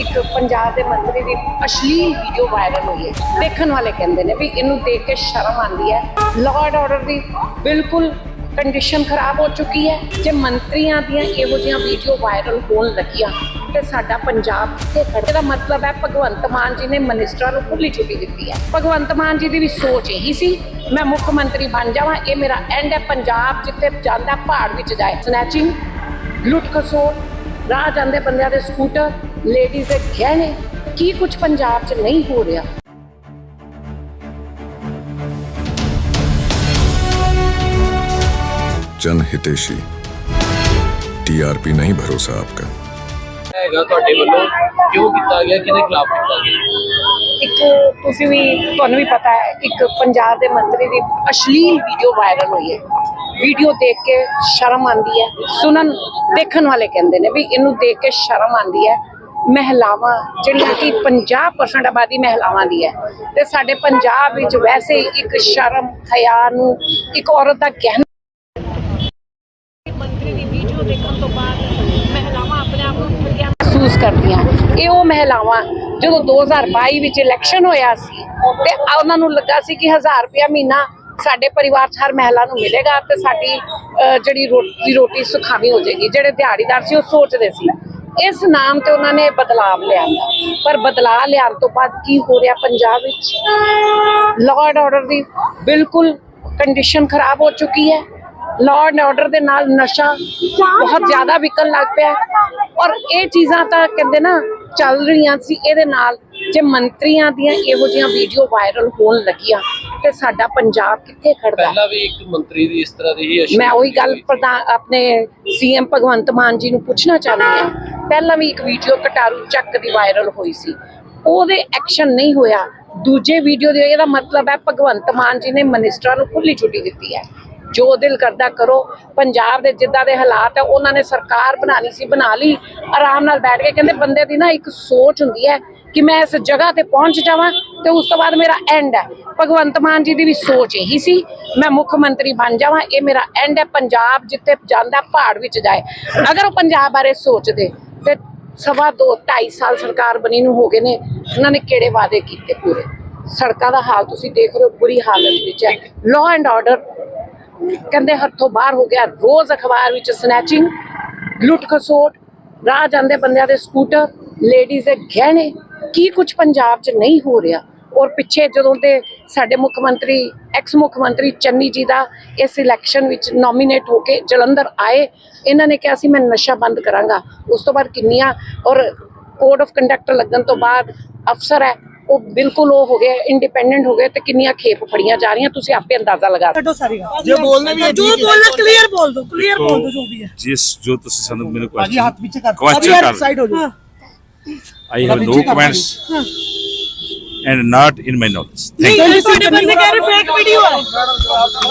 ਇੱਕ ਪੰਜਾਬ ਦੇ ਮੰਤਰੀ ਦੀ ਅਸ਼ਲੀਲ ਵੀਡੀਓ ਵਾਇਰਲ ਹੋਈ ਹੈ। ਦੇਖਣ ਵਾਲੇ ਕਹਿੰਦੇ ਨੇ ਵੀ ਇਹਨੂੰ ਦੇਖ ਕੇ ਸ਼ਰਮ ਆਉਂਦੀ ਹੈ। ਲਾਅ ਐਂਡ ਆਰਡਰ ਦੀ ਬਿਲਕੁਲ ਕੰਡੀਸ਼ਨ ਖਰਾਬ ਹੋ ਚੁੱਕੀ ਹੈ। ਜੇ ਮੰਤਰੀਆਂ ਦੀਆਂ ਇਹੋ ਜਿਹੀਆਂ ਵੀਡੀਓ ਵਾਇਰਲ ਹੋਣ ਲੱਗੀਆਂ, ਤੇ ਸਾਡਾ ਪੰਜਾਬ ਕਿੱਥੇ ਖੜੇ ਦਾ ਮਤਲਬ ਹੈ ਭਗਵੰਤ ਮਾਨ ਜੀ ਨੇ ਮਨਿਸਟਰਾਂ ਨੂੰ ਖੁੱਲੀ ਛੁੱਟੀ ਦਿੱਤੀ ਹੈ। ਭਗਵੰਤ ਮਾਨ ਜੀ ਦੀ ਵੀ ਸੋਚ ਇਹੀ ਸੀ, ਮੈਂ ਮੁੱਖ ਮੰਤਰੀ ਬਣ ਜਾਵਾਂ, ਇਹ ਮੇਰਾ ਐਂਡ ਹੈ, ਪੰਜਾਬ ਜਿੱਥੇ ਜਾਂਦਾ, ਪਹਾੜ ਵਿੱਚ ਜਾਏ। ਸਨੈਚਿੰਗ ਲੁੱਟ ਖਸੋਟ ਰਾਹ ਜਾਂਦੇ ਬੰਦਿਆਂ ਦੇ ਸਕੂਟਰ ਲੇਡੀਜ਼ ਦੇ ਗਹਿਣੇ ਕੀ ਕੁਝ ਪੰਜਾਬ 'ਚ ਨਹੀਂ ਹੋ ਰਿਹਾ जन हितेशी टीआरपी नहीं भरोसा आपका ਹੈਗਾ ਤੁਹਾਡੇ ਵੱਲੋਂ ਕਿਉਂ ਕੀਤਾ ਗਿਆ ਕਿਹਦੇ ਖਿਲਾਫ ਕੀਤਾ ਗਿਆ ਇੱਕ ਤੁਸੀਂ ਵੀ ਤੁਹਾਨੂੰ ਵੀ ਪਤਾ ਹੈ ਇੱਕ ਪੰਜਾਬ ਦੇ ਮੰਤਰੀ ਦੀ ਅਸ਼ਲੀਲ ਵੀਡੀਓ ਵਾਇਰਲ ਹੋਈ ਹੈ ਵੀਡੀਓ ਦੇਖ ਕੇ ਸ਼ਰਮ ਆਉਂਦੀ ਹੈ। ਸੁਣਨ ਦੇਖਣ ਵਾਲੇ ਕਹਿੰਦੇ ਨੇ ਵੀ ਇਹਨੂੰ ਦੇਖ ਕੇ ਸ਼ਰਮ ਆਉਂਦੀ ਹੈ। ਮਹਿਲਾਵਾਂ ਜਿਹੜੀਆਂ ਕਿ 50% ਆਬਾਦੀ ਮਹਿਲਾਵਾਂ ਦੀ ਹੈ। ਤੇ ਸਾਡੇ ਪੰਜਾਬ ਵਿੱਚ ਵੈਸੇ ਇੱਕ ਸ਼ਰਮ ਹਿਆ ਨੂੰ ਇੱਕ ਔਰਤ ਦਾ ਗਹਿਣਾ ਮੰਤਰੀ ਦੀ ਵੀਡੀਓ ਦੇਖਣ ਤੋਂ ਬਾਅਦ ਮਹਿਲਾਵਾਂ ਆਪਣੇ ਆਪ ਨੂੰ ਠੱਗੀਆਂ ਮਹਿਸੂਸ ਕਰਦੀਆਂ। ਇਹ ਉਹ ਮਹਿਲਾਵਾਂ ਜਦੋਂ 2022 ਵਿੱਚ ਇਲੈਕਸ਼ਨ ਹੋਇਆ ਸੀ ਤੇ ਉਹਨਾਂ ਨੂੰ ਲੱਗਾ ਸੀ ਕਿ 1000 ਰੁਪਇਆ ਮਹੀਨਾ ਸਾਡੇ ਪਰਿਵਾਰ 'ਚ ਹਰ ਮਹਿਲਾ ਨੂੰ ਮਿਲੇਗਾ ਤੇ ਸਾਡੀ ਜਿਹੜੀ ਰੋਟੀ ਰੋਟੀ ਸੁਖਾਵੀ ਹੋ ਜਾਏਗੀ। ਜਿਹੜੇ ਦਿਹਾੜੀਦਾਰ ਸੀ, ਉਹ ਸੋਚਦੇ ਸੀ, ਇਸ ਨਾਮ ਤੇ ਉਹਨਾਂ ਨੇ ਬਦਲਾਵ ਲਿਆਂਦਾ ਪਰ ਬਦਲਾਅ ਲਿਆਉਣ ਤੋਂ ਬਾਅਦ ਕੀ ਹੋ ਰਿਹਾ ਪੰਜਾਬ ਵਿੱਚ? ਲਾਅ ਐਂਡ ਆਰਡਰ ਦੀ ਬਿਲਕੁਲ ਕੰਡੀਸ਼ਨ ਖਰਾਬ ਹੋ ਚੁੱਕੀ ਹੈ। ਲਾਅ ਐਂਡ ਆਰਡਰ ਦੇ ਨਾਲ ਨਸ਼ਾ ਬਹੁਤ ਜ਼ਿਆਦਾ ਵਿਕਣ ਲੱਗ ਪਿਆ ਔਰ ਇਹ ਚੀਜ਼ਾਂ ਤਾਂ ਕਹਿੰਦੇ ਨਾ, ਚੱਲ ਰਹੀਆਂ ਸੀ। ਇਹਦੇ ਨਾਲ ਜੇ ਮੰਤਰੀਆਂ ਦੀਆਂ ਇਹੋ ਜਿਹੀਆਂ ਵੀਡੀਓ ਵਾਇਰਲ ਹੋਣ ਲੱਗੀਆਂ ਤੇ ਸਾਡਾ ਪੰਜਾਬ ਕਿੱਥੇ ਖੜਦਾ। ਪਹਿਲਾਂ ਵੀ ਇੱਕ ਮੰਤਰੀ ਦੀ ਇਸ ਤਰ੍ਹਾਂ ਦੀ ਹੀ ਮੈਂ ਉਹੀ ਗੱਲ। ਪ੍ਰਧਾਨ ਆਪਣੇ ਸੀਐਮ ਭਗਵੰਤ ਮਾਨ ਜੀ ਨੂੰ ਪੁੱਛਣਾ ਚਾਹੁੰਦੀ ਹਾਂ। ਪਹਿਲਾਂ ਵੀ ਇੱਕ ਵੀਡੀਓ ਕਟਾਰੂ ਚੱਕ ਦੀ ਵਾਇਰਲ ਹੋਈ ਸੀ। ਉਹਦੇ ਐਕਸ਼ਨ ਨਹੀਂ ਹੋਇਆ। ਦੂਜੇ ਵੀਡੀਓ ਦੇ ਇਹਦਾ ਮਤਲਬ ਹੈ ਭਗਵੰਤ ਮਾਨ ਜੀ ਨੇ ਮਨਿਸਟਰਾਂ ਨੂੰ ਖੁੱਲੀ ਛੁੱਟੀ ਦਿੱਤੀ ਹੈ। ਜੋ ਦਿਲ ਕਰਦਾ ਕਰੋ। ਪੰਜਾਬ ਦੇ ਜਿੱਦਾਂ ਦੇ ਹਾਲਾਤ ਹੈ ਉਹਨਾਂ ਨੇ ਸਰਕਾਰ ਬਣਾਣੀ ਸੀ, ਬਣਾ ਲਈ। ਆਰਾਮ ਨਾਲ ਬੈਠ ਕੇ ਕਹਿੰਦੇ ਬੰਦੇ ਦੀ ਨਾ ਇੱਕ ਸੋਚ ਹੁੰਦੀ ਹੈ ਕਿ ਮੈਂ ਇਸ ਜਗ੍ਹਾ ਤੇ ਪਹੁੰਚ ਜਾਵਾਂ ਤੇ ਉਸ ਤੋਂ ਬਾਅਦ ਮੇਰਾ ਐਂਡ ਹੈ। ਭਗਵੰਤ ਮਾਨ ਜੀ ਦੀ ਵੀ ਸੋਚ ਇਹੀ ਸੀ, ਮੈਂ ਮੁੱਖ ਮੰਤਰੀ ਬਣ ਜਾਵਾਂ, ਇਹ ਮੇਰਾ ਐਂਡ ਹੈ। ਪੰਜਾਬ ਜਿੱਥੇ ਜਾਂਦਾ, ਪਹਾੜ ਵਿੱਚ ਜਾਏ। ਅਗਰ ਉਹ ਪੰਜਾਬ ਬਾਰੇ ਸੋਚਦੇ ਤੇ ਸਵਾ ਦੋ 2.5 ਸਾਲ ਸਰਕਾਰ ਬਣੀ ਨੂੰ ਹੋ ਗਏ ਨੇ, ਉਹਨਾਂ ਨੇ ਕਿਹੜੇ ਵਾਅਦੇ ਕੀਤੇ ਪੂਰੇ? ਸੜਕਾਂ ਦਾ ਹਾਲ ਤੁਸੀਂ ਦੇਖ ਰਹੇ ਹੋ, ਬੁਰੀ ਹਾਲਤ ਵਿੱਚ ਹੈ। ਲਾਅ ਐਂਡ ਆਰਡਰ ਕਹਿੰਦੇ ਹੱਥੋਂ ਬਾਹਰ ਹੋ ਗਿਆ, ਰੋਜ਼ ਅਖਬਾਰ ਵਿੱਚ ਸਨੈਚਿੰਗ ਲੁੱਟ ਖਸੋਟ, ਰਾਹ ਜਾਂਦੇ ਬੰਦਿਆਂ ਦੇ ਸਕੂਟਰ ਲੇਡੀਜ਼ ਦੇ ਗਹਿਣੇ, ਕੀ ਕੁਝ ਪੰਜਾਬ 'ਚ ਨਹੀਂ ਹੋ ਰਿਹਾ? ਔਰ ਪਿੱਛੇ ਜਦੋਂ ਤੇ ਸਾਡੇ ਮੁੱਖ ਮੰਤਰੀ ਐਕਸ ਮੁੱਖ ਮੰਤਰੀ ਚੰਨੀ ਜੀ ਦਾ ਇਸ ਇਲੈਕਸ਼ਨ ਵਿੱਚ ਨੋਮੀਨੇਟ ਹੋ ਕੇ ਜਲੰਧਰ ਆਏ, ਇਹਨਾਂ ਨੇ ਕਿਹਾ ਸੀ, ਮੈਂ ਨਸ਼ਾ ਬੰਦ ਕਰਾਂਗਾ। ਉਸ ਤੋਂ ਬਾਅਦ ਕਿੰਨੀਆਂ ਔਰ ਕੋਡ ਆਫ ਕੰਡਕਟ ਲੱਗਣ ਤੋਂ ਬਾਅਦ ਅਫਸਰ ਹੈ ਉਹ ਬਿਲਕੁਲ ਉਹ ਹੋ ਗਏ ਇੰਡੀਪੈਂਡੈਂਟ ਹੋ ਗਏ ਤੇ ਕਿੰਨੀਆਂ ਖੇਪ ਫੜੀਆਂ ਜਾ ਰਹੀਆਂ ਤੁਸੀਂ ਆਪੇ ਅੰਦਾਜ਼ਾ ਲਗਾ। ਕੱਢੋ ਸਾਰੀ ਗੱਲ ਜੋ ਬੋਲਣਾ ਵੀ ਹੈ ਜੋ। ਬੋਲਣਾ ਕਲੀਅਰ ਬੋਲ ਦੋ ਕਲੀਅਰ ਬੋਲ ਦੋ ਜੋ ਵੀ ਹੈ। ਜਿਸ ਜੋ ਤੁਸੀਂ ਸਾਨੂੰ ਮੈਨੂੰ ਭਾਜੀ ਹੱਥ ਪਿੱਛੇ ਕਰ ਯਾਰ ਕਰ- ਸਾਈਡ ਹੋ ਜਾਓ। I have no comments and not in my knowledge ਨਹੀਂ ਤੁਹਾਡੇ ਬੰਦੇ ਕਹਿ ਰਹੇ ਫੇਕ ਵੀਡੀਓ ਹੈ।